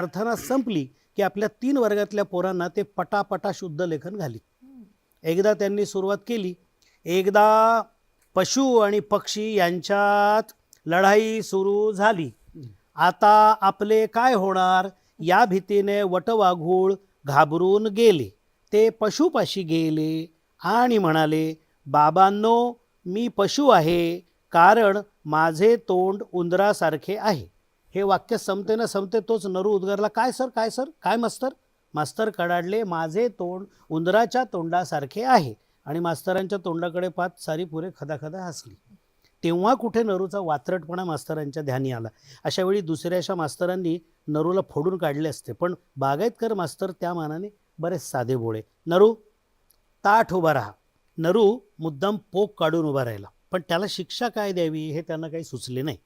प्रार्थना संपली की आपल्या तीन वर्गातल्या पोरांना ते पटापटा शुद्ध लेखन घालीत. एकदा त्यांनी सुरुवात केली. एकदा पशु आणि पक्षी यांच्यात लढाई सुरू झाली. आता आपले काय होणार? या भीतीने वटवाघूळ घाबरून गेले. ते पशुपाशी गेले आणि म्हणाले बाबांनो मी पशु आहे कारण माझे तोंड उंदरासारखे आहे. हे वाक्य संपते ना संपते तोच नरू उद्गारला काय सर काय सर? काय मास्तर? मास्तर कडाडले माझे तोंड उंदराच्या तोंडासारखे आहे. आणि मास्तरांच्या तोंडाकडे पाहत सारी पुरे खदाखदा हसली. तेव्हा कुठे नरूचा वात्रटपणा मास्तरांच्या ध्यानी आला. अशा वेळी दुसऱ्या अशा मास्तरांनी नरूला फोडून काढले असते. पण बागायतकर मास्तर त्या मानाने बरेच साधे बोळे नरू ताठ उभा राहा. नरू मुद्दाम पोक काढून उभा राहिला. पण त्याला शिक्षा काय द्यावी हे त्यांना काही सुचले नाही.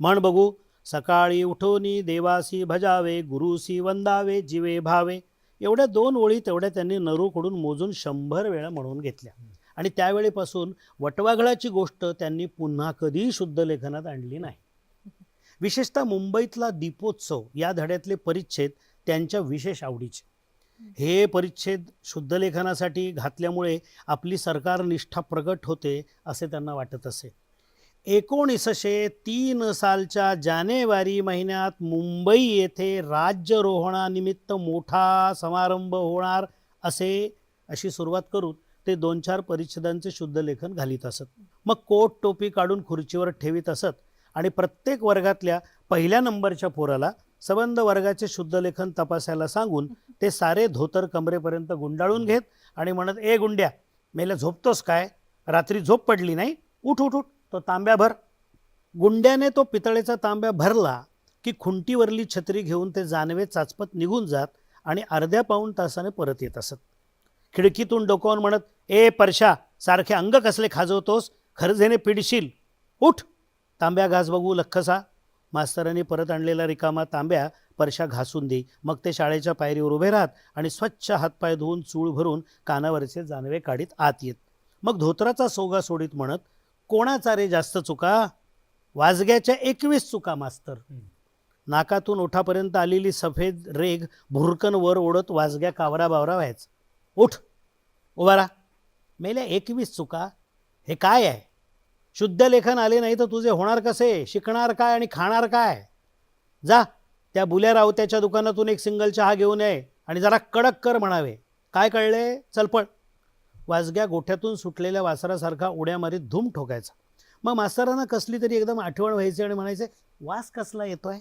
म्हण बघू सकाळी उठोनी देवासी भजावे गुरुसी वंदावे जिवे भावे. एवढ्या दोन ओळी तेवढ्या त्यांनी नरूकडून मोजून शंभर वेळा म्हणून घेतल्या. आणि त्यावेळेपासून वटवाघळाची गोष्ट त्यांनी पुन्हा कधीही शुद्ध लेखनात आणली नाही. विशेषतः मुंबईतला दीपोत्सव या धड्यातले परिच्छेद त्यांच्या विशेष आवडीचे. हे परिच्छेद शुद्धलेखनासाठी घातल्यामुळे आपली सरकार निष्ठा प्रगट होते असे त्यांना वाटत असे. एकोणीसशे तीन सालच्या जानेवारी महिन्यात मुंबई येथे राज्यरोहणानिमित्त मोठा समारंभ होणार असे अशी सुरुवात करून ते दोन चार परिषदांचे शुद्ध लेखन घालीत असत. मग कोट टोपी काढून खुर्चीवर ठेवीत असत आणि प्रत्येक वर्गातल्या पहिल्या नंबरच्या पोराला सबंध वर्गाचे शुद्ध लेखन तपासायला सांगून ते सारे धोतर कमरेपर्यंत गुंडाळून घेत आणि म्हणत ए गुंड्या मेला झोपतोस काय? रात्री झोप पडली नाही? उठ उठ उठ. तो तांब्या भर. गुंड्याने तो पितळेचा तांब्या भरला की खुंटीवरली छत्री घेऊन ते जानवे चाचपत निघून जात आणि अर्ध्या पाऊण तासाने परत येत असत. खिडकीतून डोकावून म्हणत ए परशा सारखे अंग कसले खाजवतोस? खरजेने पिडशील. उठ. तांब्या घास बघू लख्खसा. मास्तरांनी परत आणलेला रिकामा तांब्या परशा घासून दे. मग ते शाळेच्या पायरीवर उभे राहत आणि स्वच्छ हातपाय धुवून चूळ भरून कानावरचे जानवे काढीत आत येत. मग धोत्राचा सोगा सोडीत म्हणत कोणाचा रे जास्त चुका? वाजग्याच्या एकवीस चुका मास्तर. नाकातून ओठापर्यंत आलेली सफेद रेग भुरकन वर ओढत वाजग्या कावरा बावरा व्हायचं. उठ. उभा राहा. मेल्या एकवीस चुका? हे काय आहे? शुद्ध लेखन आले नाही तर तुझे होणार कसे? शिकणार काय आणि खाणार काय? जा. त्या बुल्या रावत्याच्या दुकानातून एक सिंगल चहा घेऊन ये आणि जरा कडक कर म्हणावे. काय कळले? चलपळ वाजग्या गोठ्यातून सुटलेल्या वासरासारखा उड्या मारीत धूम ठोकायचा. मग मास्तरांना कसली तरी एकदम आठवण व्हायची आणि म्हणायचे वास कसला येतो आहे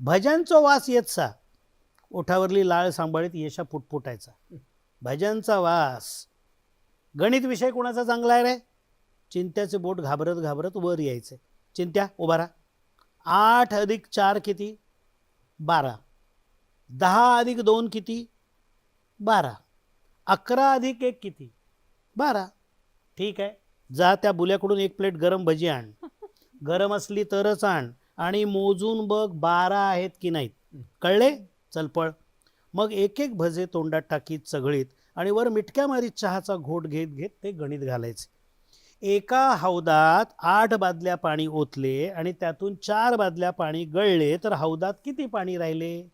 भजनचा वास येत सा. ओठावरली लाळ सांभाळीत येशा फुटफुटायचा. भज्यांचा वास. गणित विषय कोणाचा चांगला आहे रे? चिंत्याचे बोट घाबरत घाबरत वर यायचे. चिंत्या उभारा राहा. आठ अधिक चार किती? बारा. दहा अधिक दोन किती? बारा. अकरा अधिक एक किती? बारा. ठीक आहे. जा त्या बुल्याकडून एक प्लेट गरम भजी आण. गरम असली तरच आण. आणि मोजून बघ बारा आहेत की नाहीत. कळले? चलपळ मग एक एक भजे तोंडात टाकीत चघळीत आणि वर मिटक्या मारीत चहाचा घोट घेत घेत ते गणित घालायचे. एका हौदात आठ बादल्या पाणी ओतले आणि त्यातून चार बादल्या पाणी गळले तर हौदात किती पाणी राहिले?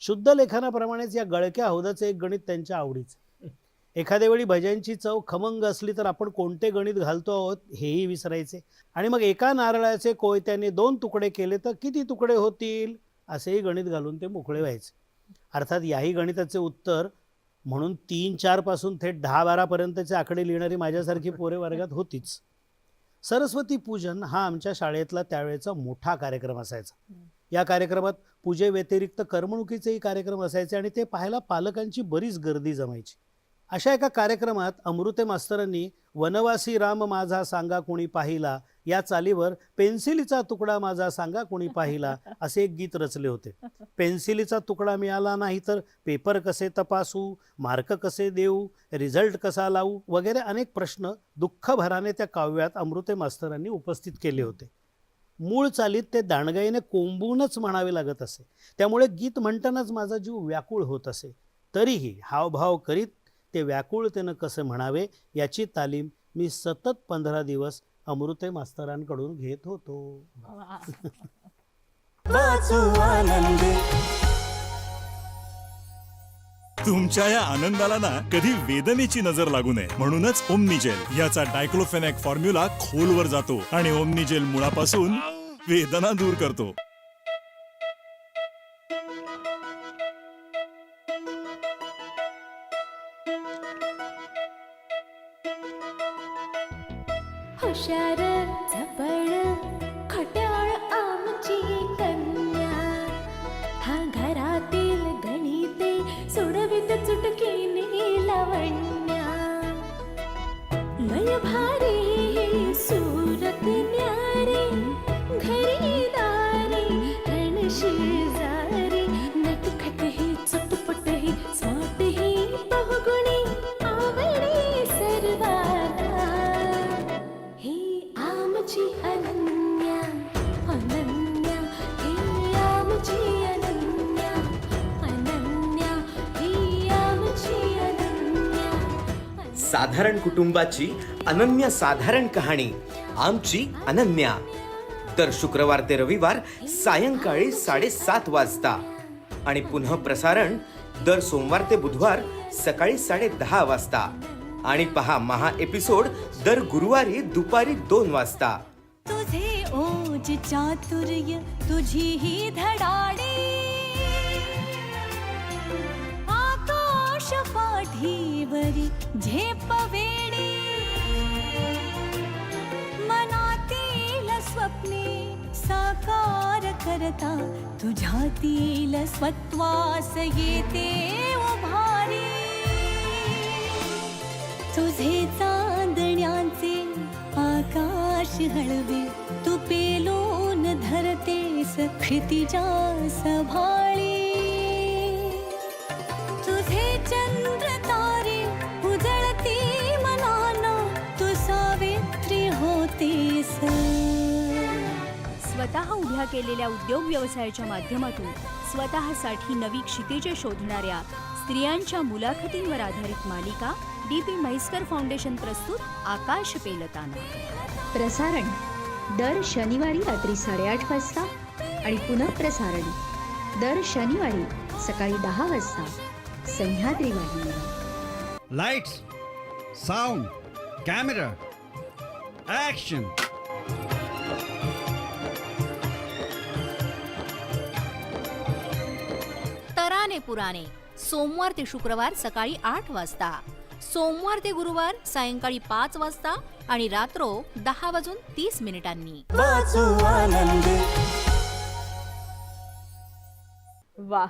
शुद्ध लेखनाप्रमाणेच या गळक्या हौदाचे एक गणित त्यांच्या आवडीचे. एखाद्या वेळी भज्यांची चव खमंग असली तर आपण कोणते गणित घालतो आहोत हेही विसरायचे. आणि मग एका नारळाचे कोयत्याने दोन तुकडे केले तर किती तुकडे होतील? असेही गणित घालून ते मोकळे व्हायचे. अर्थात याही गणिताचे उत्तर म्हणून तीन चारपासून थेट दहा बारापर्यंतचे आकडे लिहिणारी माझ्यासारखी पोरे वर्गात होतीच. सरस्वती पूजन हा आमच्या शाळेतला त्यावेळेचा मोठा कार्यक्रम असायचा. या कार्यक्रमात पूजेव्यतिरिक्त करमणुकीचेही कार्यक्रम असायचे आणि ते पाहायला पालकांची बरीच गर्दी जमायची. अशा एका कार्यक्रमात अमृते मास्तरांनी वनवासी राम माझा सांगा कोणी पाहिला? या चालीवर पेन्सिलीचा तुकडा माझा सांगा कोणी पाहिला? असे एक गीत रचले होते. पेन्सिलीचा तुकडा मिळाला नाही तर पेपर कसे तपासू? मार्क कसे देऊ? रिझल्ट कसा लावू? वगैरे अनेक प्रश्न दुःखभराने त्या काव्यात अमृते मास्तरांनी उपस्थित केले होते. मूळ चालीत ते दांडगाईने कोंबूनच म्हणावे लागत असे. त्यामुळे गीत म्हणतानाच माझा जीव व्याकुळ होत असे. तरीही हावभाव करीत ते व्याकुळतेनं कसे म्हणावे याची तालीम मी सतत पंधरा दिवस अमृते मास्तरांकडून घेत होतो. तुमच्या या आनंदाला ना कधी वेदनेची नजर लागू नये. म्हणूनच ओमनीजेल याचा डायक्लोफेनॅक फॉर्म्युला खोलवर जातो आणि ओमनीजेल मुळापासून वेदना दूर करतो. साधारण कुटुंबाची अनन्य साधारण कहाणी. आमची अनन्या. दर शुक्रवार ते रविवार सायंकाळी साडेसात वाजता. आणि पुन्हा प्रसारण दर सोमवार ते बुधवार सकाळी साडे दहा वाजता. आणि पहा महा एपिसोड दर गुरुवारी दुपारी दोन वाजता. तुझे ओज चातुर्य तुझी ही धडाडी पाठीवरी झेप वेडी. मनातील स्वप्ने साकार करता तुझ्यातील स्वत्वास येते उभारी. तुझे चांदण्याचे आकाश हळवे तू पेलून धरतेस क्षितिजा सभाळी स्वतः उभ्या केलेल्या उद्योग व्यवसायाच्या माध्यमातून स्वतःसाठी नवी क्षितिजे शोधणाऱ्या स्त्रियांच्या मुलाखतींवर आधारित मालिका डी पी म्हैसकर फाउंडेशन प्रस्तुत आकाश पेलताना. प्रसारण. दर शनिवारी रात्री साडेआठ वाजता आणि पुनःप्रसारण. दर शनिवारी सकाळी दहा वाजता. सह्याद्री वाहिनीवर Lights, sound, camera, action. पुराणे. सोमवार ते शुक्रवार सकाळी आठ वाजता. सोमवार ते गुरुवार सायंकाळी पाच वाजता आणि रात्रो दहा वाजून तीस मिनिटांनी. वा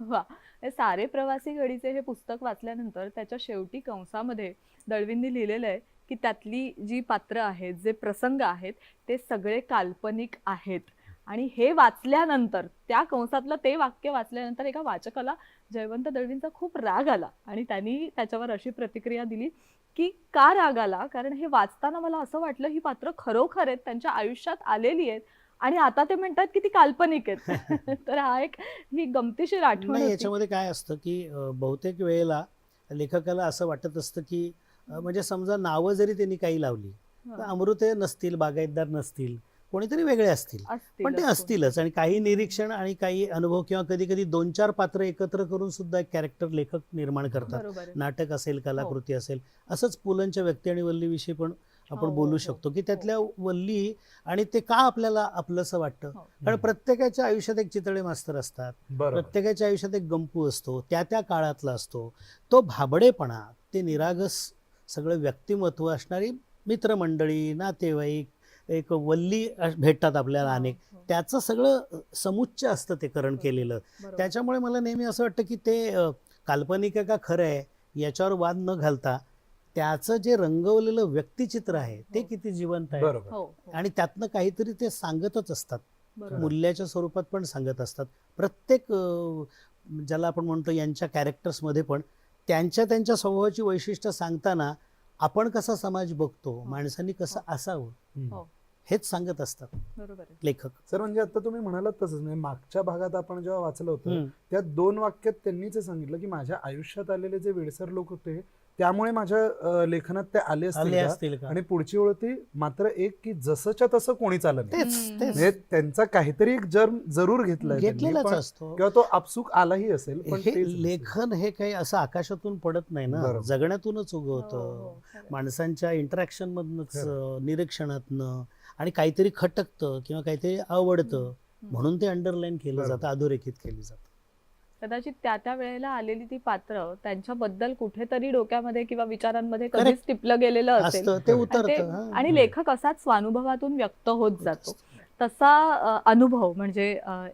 वा हे सारे प्रवासी गडीचे हे पुस्तक वाचल्यानंतर त्याच्या शेवटी कंसामध्ये दळवींनी लिहिलेलं आहे की त्यातली जी पात्र आहेत जे प्रसंग आहेत ते सगळे काल्पनिक आहेत. आणि हे वाचल्यानंतर त्या कंसातलं ते वाक्य वाचल्यानंतर एका वाचकाला जयवंत दळवींचा खूप राग आला आणि त्यांनी त्याच्यावर अशी प्रतिक्रिया दिली की का राग आला कारण हे वाचताना मला असं वाटलं ही पात्र खरोखर आहेत त्यांच्या आयुष्यात आलेली आहेत आणि आता ते म्हणतात की ती काल्पनिक आहेत तर हा एक ही गमतीशीर आठवण. याच्यामध्ये काय असतं की बहुतेक वेळेला लेखकाला असं वाटत असतं की म्हणजे समजा नावं जरी त्यांनी काही लावली तर. अमृते नसतील बागायतदार नसतील कोणीतरी वेगळे असतील. असतील, पण ते असतील. असतीलच आणि काही निरीक्षण आणि काही अनुभव किंवा कधी कधी दोन चार पात्र एकत्र करून सुद्धा एक कॅरेक्टर लेखक निर्माण करतात. नाटक असेल कलाकृती असेल असंच पुलंच्या व्यक्ती आणि वल्लीविषयी पण आपण हो, बोलू हो, शकतो की हो. त्यातल्या वल्ली आणि ते का आपल्याला आपलंसं वाटतं? हो. कारण प्रत्येकाच्या आयुष्यात एक चितळे मास्तर असतात. प्रत्येकाच्या आयुष्यात एक गंपू असतो. त्या त्या काळातला असतो. तो भाबडेपणा ते निरागस सगळं व्यक्तिमत्व असणारी मित्रमंडळी नातेवाईक एक वल्ली भेटतात आपल्याला अनेक. हो, त्याचं सगळं समुच्च असतं ते करण केलेलं. बरोबर. त्याच्यामुळे मला नेहमी असं वाटतं की ते काल्पनिक आहे का खरं आहे याच्यावर वाद न घालता त्याचं जे रंगवलेलं व्यक्तिचित्र आहे ते हो. किती जिवंत आहे. हो, हो, आणि त्यातनं काहीतरी ते सांगतच असतात. मूल्याच्या स्वरूपात पण सांगत असतात. प्रत्येक ज्याला आपण म्हणतो यांच्या कॅरेक्टर्समध्ये पण त्यांच्या त्यांच्या स्वभावाची वैशिष्ट्य सांगताना आपण कसा समाज बघतो माणसांनी कसं असावं? हो. हेच सांगत असतात बरोबर आहे. लेखक सर म्हणजे आता तुम्ही म्हणालात तसंच म्हणजे मागच्या भागात आपण जेव्हा वाचलं होतं हम्म. त्या दोन वाक्यात त्यांनीच हे सांगितलं की माझ्या आयुष्यात आलेले जे वेडसर लोक होते त्यामुळे माझ्या लेखनात ते आले असतील आले का? असतील का आणि पुढची ओळ ती मात्र एक की जसंच्या तसं कोणी चालत नाही तेच हम्म. तेच म्हणजे त्यांचा काहीतरी एक जर्म जरूर घेतलाय त्यांनी, घेतलेलाच पण- असतो किंवा तो आपसुक आलाही असेल पण हे तेच. लेखन हे काही असं आकाशातून पडत नाही ना बरोबर. जगण्यातूनच हो, उगवतं हो, खरं. माणसांच्या इंटरॅक्शन मधनच निरीक्षणातनं आणि काहीतरी खटकतं किंवा काहीतरी आवडतं म्हणून ते अंडरलाईन केलं बरोबर. जातं अधोरेखित केलं जातं कदाचित त्या त्या वेळेला आलेली ती पात्र त्यांच्याबद्दल कुठेतरी डोक्यामध्ये किंवा विचारांमध्ये. कधीच टिपलं गेलेलं असेल ते आणि ते- उतरतं. आणि लेखक असाच स्वानुभवातून व्यक्त होत जातो तसा अनुभव म्हणजे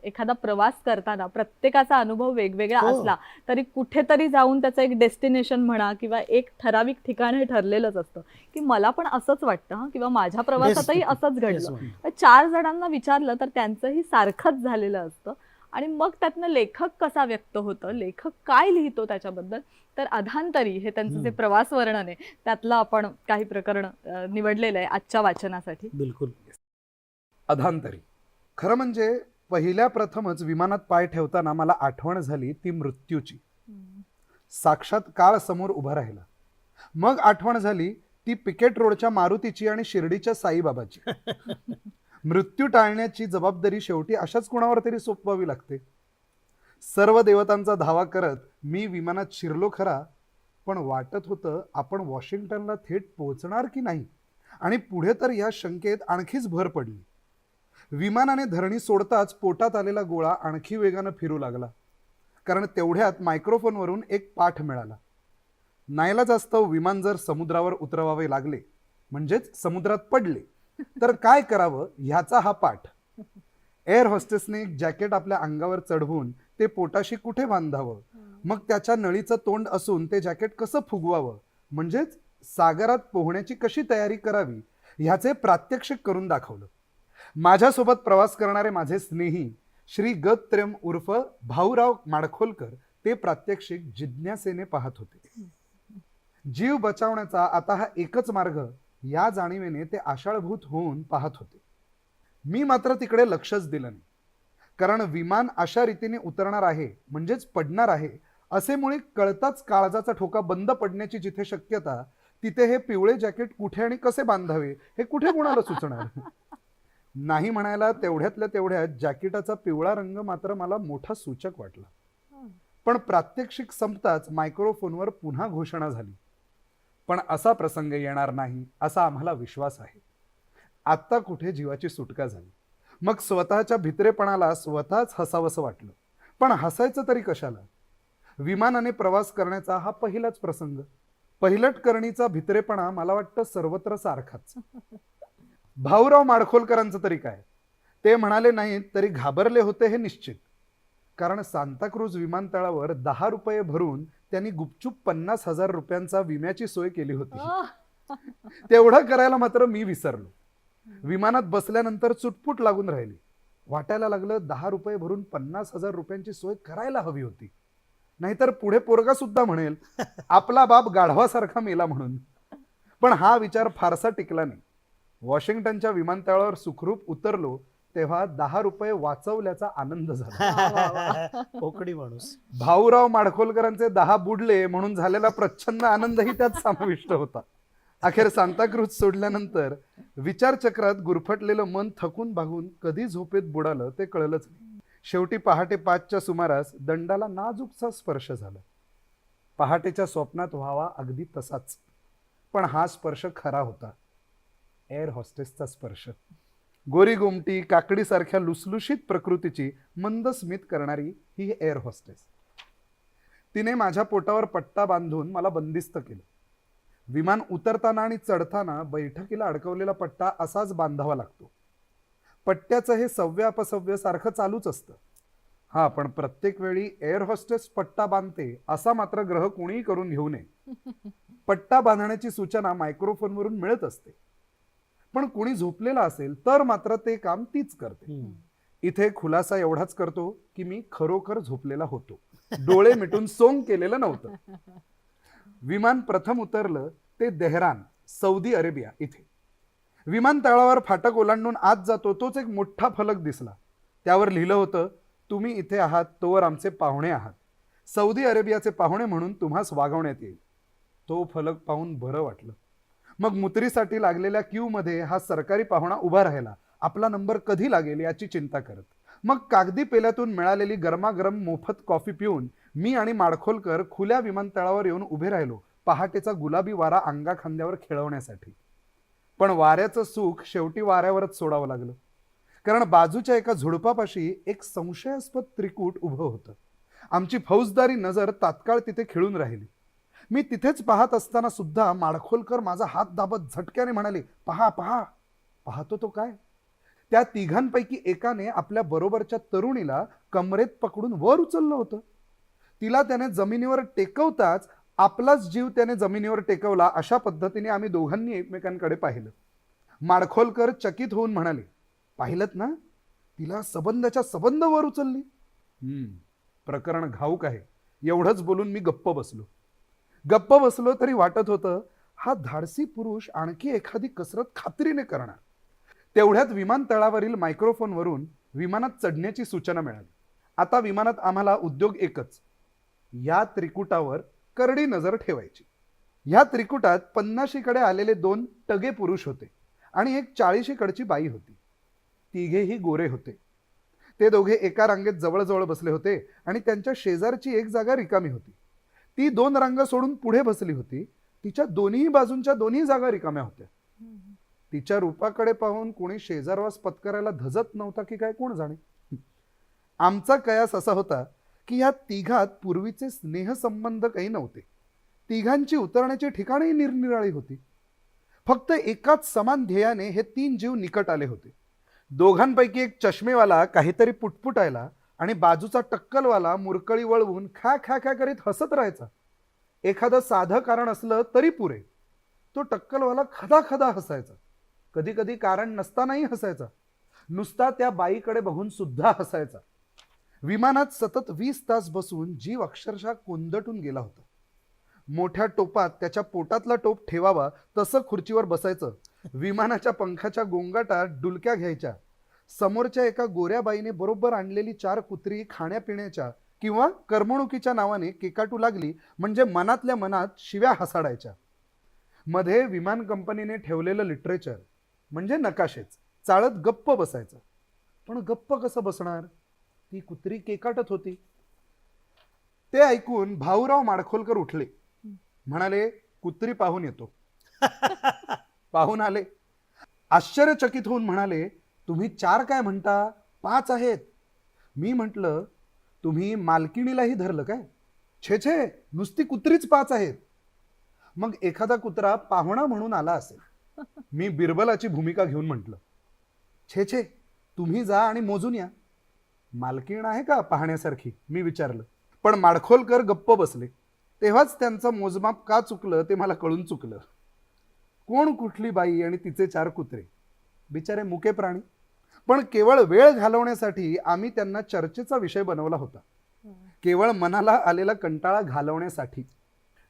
एखादा प्रवास करताना प्रत्येकाचा अनुभव वेगवेगळा हो. असला तरी कुठेतरी जाऊन त्याचं एक डेस्टिनेशन म्हणा किंवा एक ठराविक ठिकाण हे ठरलेलंच असतं की मला पण असंच वाटतं किंवा माझ्या प्रवासातही. असंच घडलं. चार जणांना विचारलं तर त्यांचंही सारखंच झालेलं असतं आणि मग त्यातनं लेखक कसा व्यक्त होतं लेखक काय लिहितो त्याच्याबद्दल तर अधांतरी हे त्यांचं जे. प्रवास वर्णन आहे त्यातलं आपण काही प्रकरण निवडलेलं आहे आजच्या वाचनासाठी. बिलकुल. अधांतरी. खरं म्हणजे पहिल्या प्रथमच विमानात पाय ठेवताना मला आठवण झाली ती मृत्यूची. साक्षात काळ समोर उभा राहिला. मग आठवण झाली ती पिकेट रोडच्या मारुतीची आणि शिर्डीच्या साईबाबाची. मृत्यू टाळण्याची जबाबदारी शेवटी अशाच कुणावर तरी सोपवावी लागते. सर्व देवतांचा धावा करत मी विमानात शिरलो खरा पण वाटत होतं आपण वॉशिंग्टनला थेट पोहोचणार की नाही? आणि पुढे तर या शंकेत आणखीच भर पडली. विमानाने धरणी सोडताच पोटात आलेला गोळा आणखी वेगानं फिरू लागला. कारण तेवढ्यात मायक्रोफोनवरून एक पाठ मिळाला. नायला जास्त विमान जर समुद्रावर उतरवावे लागले म्हणजेच समुद्रात पडले तर काय करावं ह्याचा हा पाठ. एअर हॉस्टेसने एक जॅकेट आपल्या अंगावर चढवून ते पोटाशी कुठे बांधावं? मग त्याच्या नळीचं तोंड असून ते जॅकेट कसं फुगवावं? म्हणजेच सागरात पोहण्याची कशी तयारी करावी? ह्याचे प्रात्यक्षिक करून दाखवलं. माझ्यासोबत प्रवास करणारे माझे स्नेही श्री गत्रेम उर्फ भाऊराव माडखोलकर ते प्रात्यक्षिक जिज्ञासेने पाहत होते. जीव बचावण्याचा आता हा एकच मार्ग या जाणीवेने ते आषाढभूत होऊन पाहत होते. मी मात्र तिकडे लक्षच दिलं नाही. कारण विमान अशा रीतीने उतरणार आहे म्हणजेच पडणार आहे असे मुळे कळताच काळजाचा ठोका बंद पडण्याची जिथे शक्यता तिथे हे पिवळे जॅकेट कुठे आणि कसे बांधावे हे कुठे कोणाला सुचणार? नाही म्हणायला तेवढ्यातल्या तेवढ्यात जॅकेटाचा पिवळा रंग मात्र मला मोठा सूचक वाटला. पण प्रात्यक्षिक संपताच मायक्रोफोनवर पुन्हा घोषणा झाली. पण असा प्रसंग येणार नाही असा आम्हाला विश्वास आहे. आत्ता कुठे जीवाची सुटका झाली? मग स्वतःच्या भित्रेपणाला स्वतःच हसावंसं वाटलं. पण हसायचं तरी कशाला? विमानाने प्रवास करण्याचा हा पहिलाच प्रसंग. पहिलट करणीचा भित्रेपणा मला वाटतं सर्वत्र सारखाच. भाऊराव माडखोलकरांचं तरी काय? ते म्हणाले नाहीत तरी घाबरले होते हे निश्चित. कारण सांताक्रूज विमानतळावर दहा रुपये भरून त्यांनी गुपचूप पन्नास हजार रुपयांचा विम्याची सोय केली होती. तेवढं करायला मात्र मी विसरलो. विमानात बसल्यानंतर चुटपुट लागून राहिली. वाटायला लागलं दहा रुपये भरून पन्नास हजार रुपयांची सोय करायला हवी होती. नाहीतर पुढे पोरगा सुद्धा म्हणेल आपला बाप गाढवासारखा मेला म्हणून. पण हा विचार फारसा टिकला नाही. वॉशिंग्टनच्या विमानतळावर सुखरूप उतरलो तेव्हा दहा रुपये वाचवल्याचा आनंद झाला. कोकणी माणूस. भाऊराव माडखोलकरांचे दहा बुडले म्हणून झालेला प्रच्छन्न आनंदही त्यात समाविष्ट होता. अखेर सांताक्रूज सोडल्यानंतर विचारचक्रात गुरफटलेलं मन थकून भागून कधी झोपेत बुडालं ते कळलंच नाही. शेवटी पहाटे पाचच्या सुमारास दंडाला नाजूकचा स्पर्श झाला. पहाटेच्या स्वप्नात व्हावा अगदी तसाच. पण हा स्पर्श खरा होता. एअर हॉस्टेसचा स्पर्श. गोरी गोमटी काकडीसारख्या लुसलुशीत प्रकृतीची मंद स्मित करणारी ही एअर होस्टेस तिने माझ्या पोटावर पट्टा बांधून मला बंदिस्त केलं. विमान उतरताना आणि चढताना बैठकीला अडकवलेला पट्टा असाच बांधावा लागतो. पट्ट्याचं हे सव्य अपसव्य सारखं चालूच असतं. हा पण प्रत्येक वेळी एअर होस्टेस पट्टा बांधते असा मात्र ग्रह कोणीही करून घेऊ नये. पट्टा बांधण्याची सूचना मायक्रोफोनवरून मिळत असते. पण कोणी झोपलेला असेल तर मात्र ते काम तीच करते. इथे खुलासा एवढाच करतो की मी खरोखर झोपलेला होतो. डोळे मिटून सोंग केलेलं नव्हतं. विमान प्रथम उतरलं ते देहरान सौदी अरेबिया इथे. विमानतळावर फाटक ओलांडून आत जातो तोच एक मोठा फलक दिसला. त्यावर लिहिलं होतं तुम्ही इथे आहात तोवर आमचे पाहुणे आहात. सौदी अरेबियाचे पाहुणे म्हणून तुम्हास वागवण्यात येईल. तो फलक पाहून बरं वाटलं. मग मुत्रीसाठी लागलेल्या क्यू मध्ये हा सरकारी पाहुणा उभा राहिला. आपला नंबर कधी लागेल याची चिंता करत. मग कागदी पेल्यातून मिळालेली गरमागरम मोफत कॉफी पिऊन मी आणि माडखोलकर खुल्या विमानतळावर येऊन उभे राहिलो पहाटेचा गुलाबी वारा अंगा खांद्यावर खेळवण्यासाठी. पण वाऱ्याचं सुख शेवटी वाऱ्यावरच सोडावं लागलं. कारण बाजूच्या एका झुडपापाशी एक संशयास्पद त्रिकूट उभं होतं. आमची फौजदारी नजर तात्काळ तिथे खिळून राहिली. मी तिथेच पाहत असताना सुद्धा माडखोलकर माझा हात दाबत झटक्याने म्हणाले पहा पहा. पाहतो तो काय? त्या तिघांपैकी एकाने आपल्या बरोबरच्या तरुणीला कमरेत पकडून वर उचललं होतं. तिला त्याने जमिनीवर टेकवताच आपलाच जीव त्याने जमिनीवर टेकवला अशा पद्धतीने आम्ही दोघांनी एकमेकांकडे पाहिलं. माडखोलकर चकित होऊन म्हणाले पाहिलत ना? तिला सबंधाच्या सबंध वर उचलली. हम्म प्रकरण घाऊक आहे. एवढंच बोलून मी गप्प बसलो. गप्प बसलो तरी वाटत होतं हा धाडसी पुरुष आणखी एखादी कसरत खात्रीने करणार. तेवढ्यात विमानतळावरील मायक्रोफोनवरून विमानात चढण्याची सूचना मिळाली. आता विमानात आम्हाला उद्योग एकच या त्रिकुटावर करडी नजर ठेवायची. ह्या त्रिकुटात पन्नाशीकडे आलेले दोन टगे पुरुष होते आणि एक चाळीशीकडची बाई होती. तिघेही गोरे होते. ते दोघे एका रांगेत जवळजवळ बसले होते आणि त्यांच्या शेजारची एक जागा रिकामी होती. ती दोन रांग सोडून पुढे बसली होती तिच्या दोन्ही बाजूंच्या दोन्ही जागा रिकाम्या होत्या. तिच्या रूपाकडे पाहून कोणी शेजारवास पत्करायला धजत नव्हता की काय कोण जाणे? आमचा कयास असा होता की या तिघात पूर्वीचे स्नेहसंबंध काही नव्हते. तिघांची उतरण्याची ठिकाणही निरनिराळी होती. फक्त एकाच समान ध्येयाने हे तीन जीव निकट आले होते. दोघांपैकी एक चष्मेवाला काहीतरी पुटपुटायला आणि बाजूचा टक्कलवाला मुरकळी वळवून खा खा खा करीत हसत राहायचा. एखादं साधं कारण असलं तरी पुरे. तो टक्कलवाला खदा खदा हसायचा. कधी कधी कारण नसतानाही हसायचा. नुसता त्या बाईकडे बघून सुद्धा हसायचा. विमानात सतत वीस तास बसून जीव अक्षरशः कोंदटून गेला होता. मोठ्या टोपात त्याच्या पोटातला टोप ठेवावा तसं खुर्चीवर बसायचं. विमानाच्या पंखाच्या गोंगाटात डुलक्या घ्यायच्या. समोरच्या एका गोऱ्या बाईने बरोबर आणलेली चार कुत्री खाण्यापिण्याच्या किंवा करमणुकीच्या नावाने केकाटू लागली म्हणजे मनातल्या मनात शिव्या हसाडायच्या. मध्ये विमान कंपनीने ठेवलेलं लिटरेचर म्हणजे नकाशेच चाळत गप्प बसायचं. पण गप्प कसं बसणार? ती कुत्री केकाटत होती. ते ऐकून भाऊराव माडखोलकर उठले. म्हणाले कुत्री पाहून येतो. पाहून आले. आश्चर्यचकित होऊन म्हणाले तुम्ही चार काय म्हणता? पाच आहेत. मी म्हटलं तुम्ही मालकिणीलाही धरलं काय? छे छे नुसती कुत्रीच पाच आहेत. मग एखादा कुत्रा पाहुणा म्हणून आला असेल. मी बिरबलाची भूमिका घेऊन म्हटलं छे छे तुम्ही जा आणि मोजून या. मालकीण आहे का पाहण्यासारखी? मी विचारलं. पण माडखोलकर गप्प बसले. तेव्हाच त्यांचं मोजमाप का चुकलं ते मला कळून चुकलं. कोण कुठली बाई आणि तिचे चार कुत्रे? बिचारे मुके प्राणी. पण केवळ वेळ घालवण्यासाठी आम्ही त्यांना चर्चेचा विषय बनवला होता. केवळ मनाला आलेला कंटाळा घालवण्यासाठी.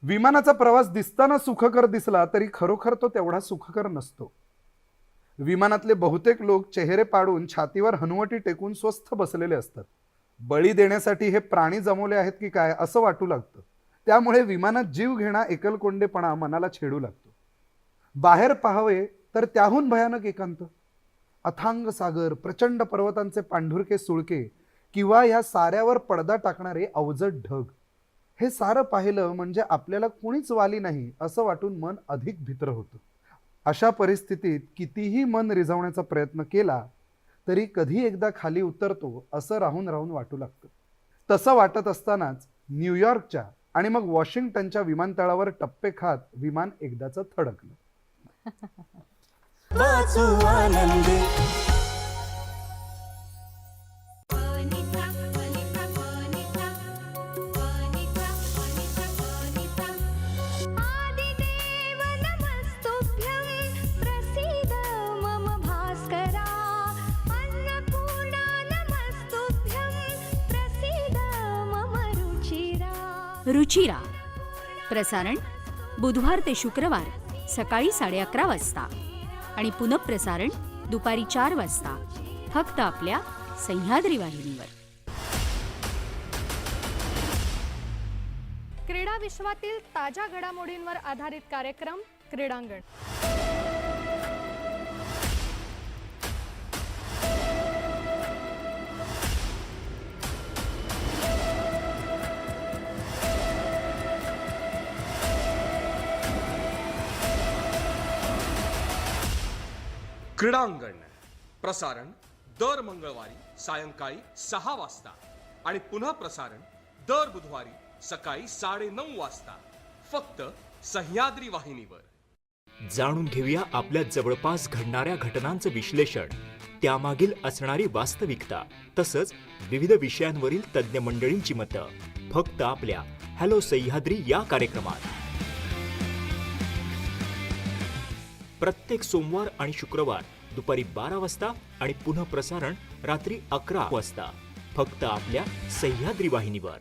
विमानाचा प्रवास दिसताना सुखकर दिसला तरी खरोखर तो तेवढा सुखकर नसतो. विमानातले बहुतेक लोक चेहरे पाडून छातीवर हनुवटी टेकून स्वस्थ बसलेले असतात. बळी देण्यासाठी हे प्राणी जमवले आहेत की काय असं वाटू लागतं. त्यामुळे विमानात जीव घेणा एकलकोंडेपणा मनाला छेडू लागतो. बाहेर पाहावे तर त्याहून भयानक एकांत. अथांग सागर प्रचंड पर्वतांचे पांढुरके सुळके किंवा ह्या साऱ्यावर पडदा टाकणारे अवजड ढग. हे सारं पाहिलं म्हणजे आपल्याला कुणीच वाली नाही असं वाटून मन अधिक भित्र होतं. अशा परिस्थितीत कितीही मन रिझवण्याचा प्रयत्न केला तरी कधी एकदा खाली उतरतो असं राहून राहून वाटू लागतं. तसं वाटत असतानाच न्यूयॉर्कच्या आणि मग वॉशिंग्टनच्या विमानतळावर टप्पे खात विमान एकदाचं थडकलं. वाचू आनंदी. रुचिरा. प्रसारण बुधवार ते शुक्रवार सकाळी साडे अकरा वाजता. आणि पुनःप्रसारण दुपारी चार वाजता फक्त आपल्या सह्याद्री वाहिनीवर. क्रीडा क्रीडा विश्वातील ताज्या घडामोडींवर आधारित कार्यक्रम क्रीडांगण. क्रीडांगण. प्रसारण दर मंगळवारी सायंकाळी सहा वाजता आणि पुन्हा प्रसारण दर बुधवारी सकाळी साडे नऊ वाजता. फक्त सह्याद्री वाहिनीवर. जाणून घेऊया आपल्या जवळपास घडणाऱ्या घटनांचं विश्लेषण. त्यामागील असणारी वास्तविकता तसंच विविध विषयांवरील तज्ज्ञ मंडळींची मतं. फक्त आपल्या हॅलो सह्याद्री या कार्यक्रमात. प्रत्येक सोमवार आणि शुक्रवार दुपारी बारा वाजता आणि पुन्हा प्रसारण रात्री अकरा वाजता. फक्त आपल्या सह्याद्री वाहिनीवर.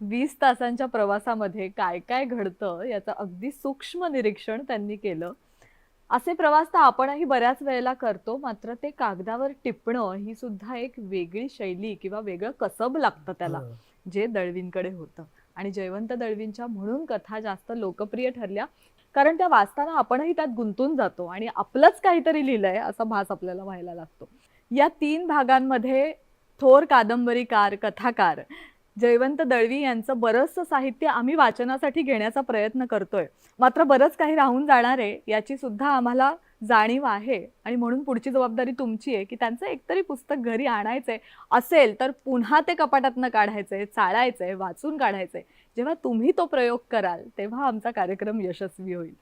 वीस तासांच्या प्रवासामध्ये काय काय घडतं याचं अगदी सूक्ष्म निरीक्षण त्यांनी केलं. असे प्रवास तर आपणही बऱ्याच वेळेला करतो मात्र ते कागदावर टिपणं ही सुद्धा एक वेगळी शैली किंवा वेगळं कसब लागतं त्याला जे दळवींकडे होतं. आणि जयवंत दळवींच्या म्हणून कथा जास्त लोकप्रिय ठरल्या. कारण त्या वाचताना आपणही त्यात गुंतून जातो आणि आपलंच काहीतरी लिहिलंय असा भास आपल्याला व्हायला लागतो. या तीन भागांमध्ये थोर कादंबरीकार कथाकार जयवंत दळवी यांचं बरंचसं साहित्य आम्ही वाचनासाठी घेण्याचा प्रयत्न करतोय. मात्र बरंच काही राहून जाणार आहे याची सुद्धा आम्हाला जाणीव आहे. आणि म्हणून पुढची जबाबदारी तुमची आहे की त्यांचं एकतरी पुस्तक घरी आणायचंय असेल तर पुन्हा ते कपाटातनं काढायचंय चाळायचंय वाचून काढायचंय. जेव्हा तुम्ही तो प्रयोग कराल तेव्हा आमचा कार्यक्रम यशस्वी होईल.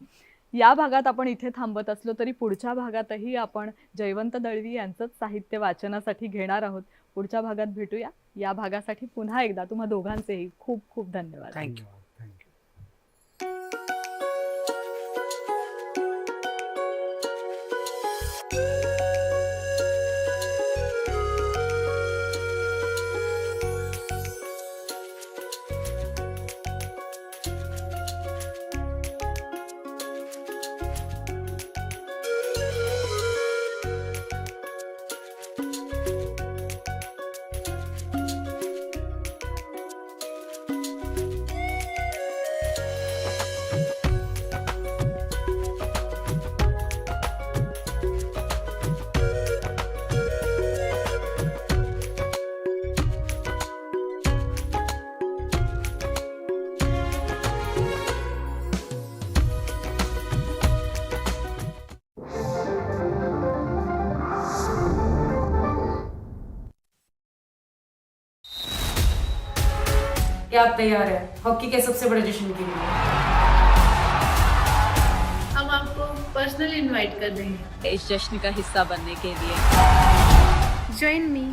या भागात आपण इथे थांबत असलो तरी पुढच्या भागातही आपण जयवंत दळवी यांचंच साहित्य वाचनासाठी घेणार आहोत. पुढच्या भागात भेटूया. या भागासाठी पुन्हा एकदा तुम्हा दोघांचेही खूप खूप धन्यवाद. थँक्यू. थँक्यू आप तैयार है हॉकी के सबसे बड़े जश्न के लिए। हम आपको पर्सनली इनवाइट कर देंगे। इस जश्न का हिस्सा बनने के लिए। Join me